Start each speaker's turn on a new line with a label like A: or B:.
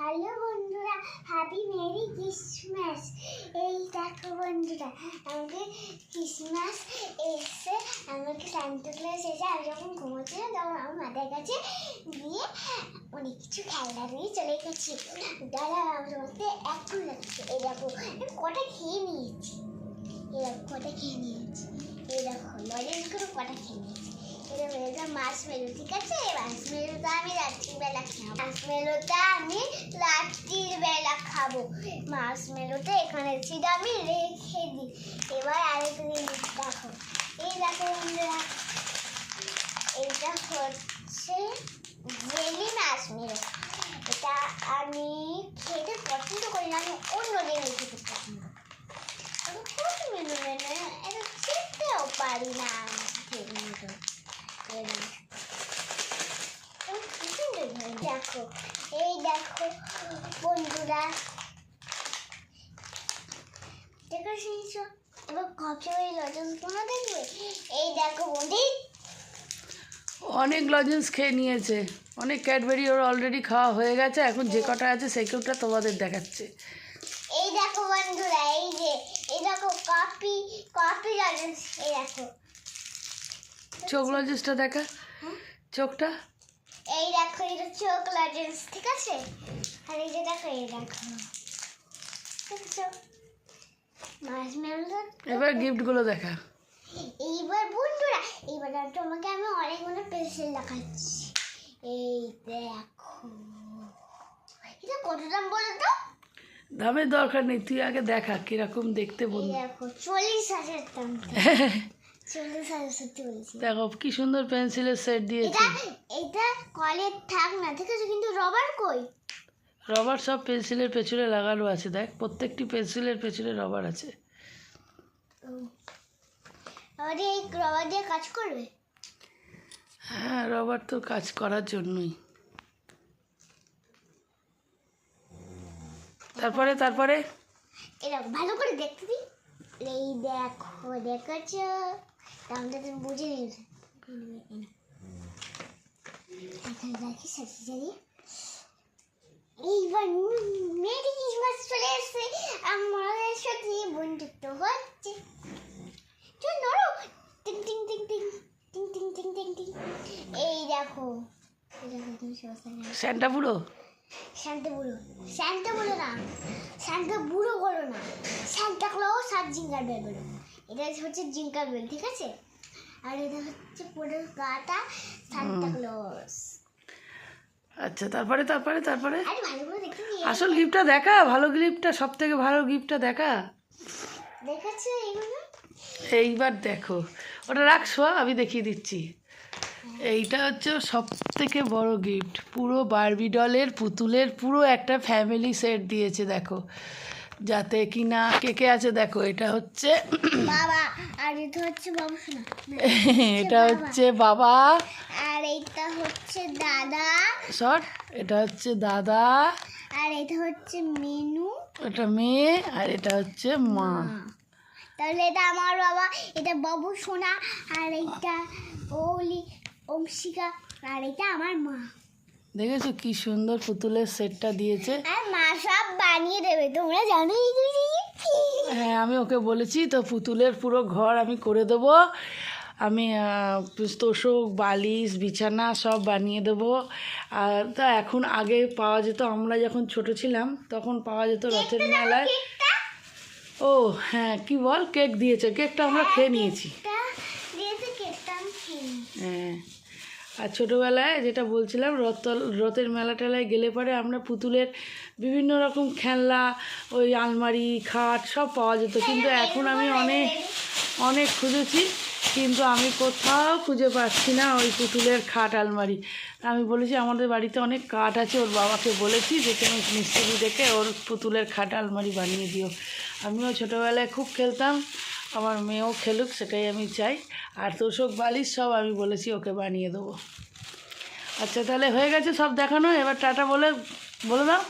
A: Hello বন্ধুরা happy merry Christmas এই দেখো বন্ধুরা আমাকে ক্রিসমাস এসে আমাকে সান্তা ক্লাস এসে আমি যখন ঘুমোচ্ছিলাম, তখন আমার মাথার কাছে দিয়ে অনেক কিছু খেলনা নিয়ে চলে গেছি। দাদা, আমার মধ্যে এখন লাগছে। এই দেখো কটা খেয়ে নিয়েছি। এই দেখো, কটা খেয়ে নিয়েছি। এই দেখো লজেন্স করে কটা খেয়ে নিয়েছি। এটা হয়ে যায় মাসমেলো ঠিক আছে? মাসমেলোটা আমি রাত্রিবেলা খাব। মাসমেলোটা আমি রাত্রিবেলা খাব। মাসমেলোটা এখানে ছিল আমি রেখে দিই এবার আরেক দেখো। এই দেখো এটা হচ্ছে জেলি মাসমেলো এটা আমি দেখো। এই দেখো বন্ধুরা। দেখো শুনছ এবার কবে ওই লজনগুলো দেখবে? এই দেখো বন্ধু
B: অনেক লজেন্স খেয়ে নিয়েছে। অনেক ক্যাডবেরি ওর অলরেডি খাওয়া হয়ে গেছে এখন যে কটা আছে সেই কটা তোমাদের দেখাচ্ছে।
A: এই দেখো বন্ধুরা এই যে এই দেখো কপি কপি লজেন্স এই দেখো।
B: চোখ লজেন্সটা দেখা। চোখটা?
A: এই দেখো এটা চোখ লজেন্স ঠিক আছে? আর এই যে দেখো এই দেখো।
B: এবার গিফটগুলো দেখা।
A: এইবার বন্ধুরা এইবার তোমাকে আমি অনেকগুলো পেন্সিল দেখাচ্ছি। এই দেখো। এটা কত দাম বলো তো?
B: দামের দরকার নেই তুই আগে দেখা কীরকম দেখতে বন্ধু।
A: দেখো চল্লিশ হাজার দাম।
B: দেখো কি সুন্দর পেন্সিলের সেট দিয়েছে।
A: এটা এটা কলের থাক না ঠিক আছে কিন্তু রবার কই?
B: রবার সব পেন্সিলের পেছনে লাগানো আছে দেখ প্রত্যেকটি পেন্সিলের পেছনে রবার আছে।
A: আমাদের এই রবার দিয়ে কাজ করবে?
B: হ্যাঁ রবার তো কাজ করার জন্যই। তারপরে তারপরে?
A: এরকম ভালো করে দেখতে দিই। এই দেখো, দেখেছ? দামটা তুমি বুঝে নিয়েছো এখানে রাখি সাথে সাথে এইবার মেরি ক্রিসমাস চলে এসছে। আমাদের সাথে বন্ধুত্ব হচ্ছে। চল নড়ো। টিং টিং টিং টিং টিং টিং টিং টিং টিং এই দেখো। এই দেখো শান্ত বুড়ো শান্ত বুড়ো না শান্ত বুড়ো করো না শান্তা ক্লজ আর জিঙ্গার বেল বলো। এটা হচ্ছে জিঙ্কার বেল ঠিক আছে? আর এটা হচ্ছে পুরো গাটা সান্তা ক্লজ।
B: আচ্ছা তারপরে তারপরে তারপরে?
A: আরে ভালো করে দেখতে নিয়ে
B: আসল গিফটটা দেখা ভালো গিফটটা সব থেকে ভালো গিফটটা দেখা।
A: দেখেছ এগুলো
B: এইবার দেখো। ওটা রাখছো আমি দেখিয়ে দিচ্ছি। এইটা হচ্ছে সব থেকে বড় গিফট পুরো বারবি ডলের পুতুলের পুরো একটা ফ্যামিলি সেট দিয়েছে দেখো। যাতে কি না কে কে আছে দেখো এটা হচ্ছে
A: বাবা আর এটা হচ্ছে বাবু
B: এটা হচ্ছে বাবা।
A: আর এটা হচ্ছে দাদা।
B: সর এটা হচ্ছে দাদা।
A: আর এটা হচ্ছে মেনু।
B: এটা মেয়ে আর এটা হচ্ছে মা।
A: তাহলে এটা আমার বাবা এটা বাবু সোনা। আর এইটা ওলি অংশিকা আর এটা আমার মা।
B: দেখেছ কি সুন্দর পুতুলের সেটটা দিয়েছে?
A: আর মা সব বানিয়ে দেবে তোমরা জানো
B: হ্যাঁ আমি ওকে বলেছি তো পুতুলের পুরো ঘর আমি করে দেবো। আমি তোষক বালিশ বিছানা সব বানিয়ে দেবো। আর তা এখন আগে পাওয়া যেত আমরা যখন ছোট ছিলাম তখন পাওয়া যেত রথের মেলায়। ও হ্যাঁ কি বল? কেক দিয়েছে কেকটা আমরা খেয়ে নিয়েছি।
A: খেয়ে নিই।
B: হ্যাঁ। আর ছোটোবেলায় যেটা বলছিলাম, রথ রথের মেলা টেলায় গেলে পরে আমরা পুতুলের বিভিন্ন রকম খেলনা, ওই আলমারি, খাট সব পাওয়া যেত। কিন্তু এখন আমি অনেক অনেক খুঁজেছি, কিন্তু আমি কোথাও খুঁজে পাচ্ছি না ওই পুতুলের খাট, আলমারি। আমি বলেছি, আমাদের বাড়িতে অনেক কাঠ আছে, ওর বাবাকে বলেছি যে তুমি মিস্ত্রি দেখে ওর পুতুলের খাট, আলমারি বানিয়ে দিও। আমিও ছোটোবেলায় খুব খেলতাম আমার মেয়েও খেলুক, সেটাই আমি চাই। আর তোষক বালিশ সব আমি বলেছি ওকে বানিয়ে দেবো। আচ্ছা তাহলে হয়ে গেছে সব দেখানো। এবার টাটা বলে বলে দাও।